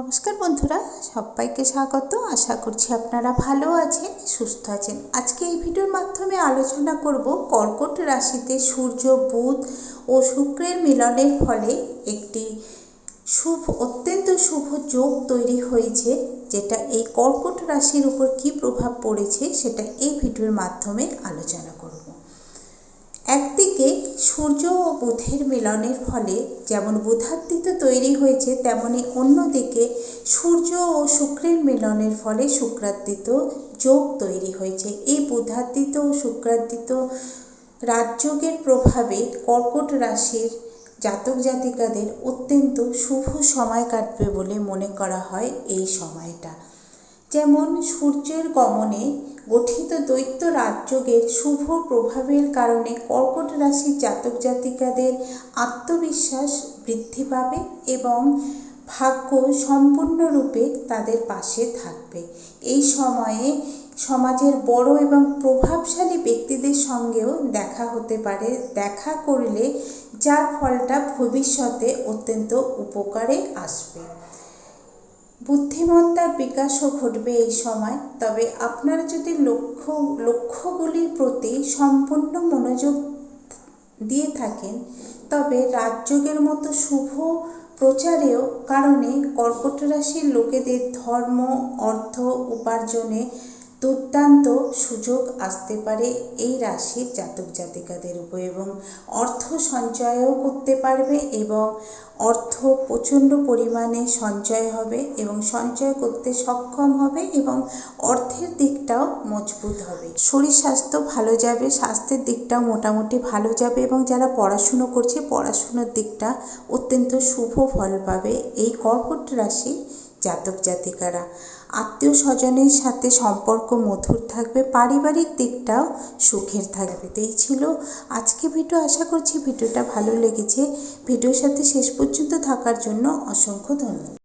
নমস্কার বন্ধুরা, সবাইকে স্বাগত। আশা করছি আপনারা ভালো আছেন, সুস্থ আছেন। আজকে এই ভিডিওর মাধ্যমে আলোচনা করব কর্কট রাশিতে সূর্য, বুধ ও শুক্রের মিলনের ফলে একটি শুভ, অত্যন্ত শুভ যোগ তৈরি হয়েছে, যেটা এই কর্কট রাশির উপর কী প্রভাব পড়েছে সেটা এই ভিডিওর মাধ্যমে আলোচনা করব। একদিকে সূর্য ও বুধের মিলনের ফলে যেমন বুধাদিত্য তৈরি হয়েছে, তেমনি অন্যদিকে সূর্য ও শুক্রের মিলনের ফলে শুক্রাদিত্য যোগ তৈরি হয়েছে। এই বুধাদিত্য ও শুক্রাদিত্য রাজযোগের প্রভাবে কর্কট রাশির জাতক জাতিকাদের অত্যন্ত শুভ সময় কাটবে বলে মনে করা হয় এই সময়টা। যেমন সূর্যের গমনে গঠিত দৈত্য রাজযোগের শুভ প্রভাবের কারণে কর্কট রাশির জাতক জাতিকাদের আত্মবিশ্বাস বৃদ্ধি পাবে এবং ভাগ্য সম্পূর্ণরূপে তাদের পাশে থাকবে। এই সময়ে সমাজের বড় এবং প্রভাবশালী ব্যক্তিদের সঙ্গেও দেখা হতে পারে। দেখা করলে যার ফলটা ভবিষ্যতে অত্যন্ত উপকারে আসবে। বুদ্ধিমত্তার বিকাশও ঘটবে এই সময়। তবে আপনার যদি লক্ষ্য, লক্ষ্যগুলির প্রতি সম্পূর্ণ মনোযোগ দিয়ে থাকেন, তবে রাজযোগের মতো শুভ প্রচারেও কারণে কর্কট রাশির লোকেদের ধর্ম, অর্থ, উপার্জনে দুর্দান্ত সুযোগ আসতে পারে এই রাশির জাতক জাতিকাদের উপর এবং অর্থ সঞ্চয়ও করতে পারবে এবং অর্থ প্রচণ্ড পরিমাণে সঞ্চয় হবে এবং সঞ্চয় করতে সক্ষম হবে এবং অর্থের দিকটাও মজবুত হবে। শরীর স্বাস্থ্য ভালো যাবে, স্বাস্থ্যের দিকটাও মোটামুটি ভালো যাবে এবং যারা পড়াশুনো করছে, পড়াশুনোর দিকটা অত্যন্ত শুভ ফল পাবে। এই কর্কট রাশি জাতক জাতিকারা। আত্মীয় স্বজনের সাথে সম্পর্ক মধুর থাকবে, পারিবারিক দিকটাও সুখের থাকবে। তো এই ছিল আজকে ভিডিও। আশা করছি ভিডিওটা ভালো লেগেছে। ভিডিওর সাথে শেষ পর্যন্ত থাকার জন্য অসংখ্য ধন্যবাদ।